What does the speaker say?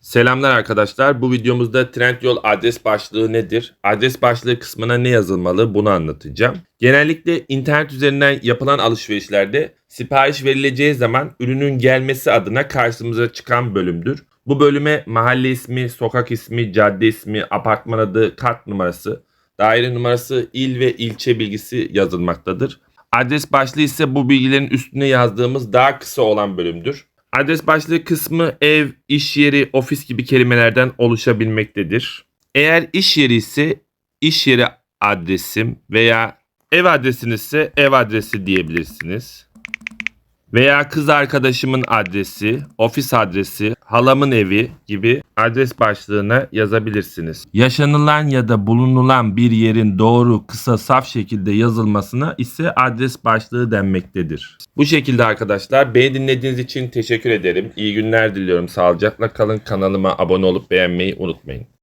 Selamlar arkadaşlar. Bu videomuzda Trendyol adres başlığı nedir? Adres başlığı kısmına ne yazılmalı bunu anlatacağım. Genellikle internet üzerinden yapılan alışverişlerde sipariş verileceği zaman ürünün gelmesi adına karşımıza çıkan bölümdür. Bu bölüme mahalle ismi, sokak ismi, cadde ismi, apartman adı, kart numarası, daire numarası, il ve ilçe bilgisi yazılmaktadır. Adres başlığı ise bu bilgilerin üstüne yazdığımız daha kısa olan bölümdür. Adres başlığı kısmı ev, iş yeri, ofis gibi kelimelerden oluşabilmektedir. Eğer iş yeri ise iş yeri adresim veya ev adresiniz ise ev adresi diyebilirsiniz. Veya kız arkadaşımın adresi, ofis adresi, halamın evi gibi adres başlığına yazabilirsiniz. Yaşanılan ya da bulunulan bir yerin doğru, kısa, saf şekilde yazılmasına ise adres başlığı denmektedir. Bu şekilde arkadaşlar beni dinlediğiniz için teşekkür ederim. İyi günler diliyorum. Sağlıcakla kalın. Kanalıma abone olup beğenmeyi unutmayın.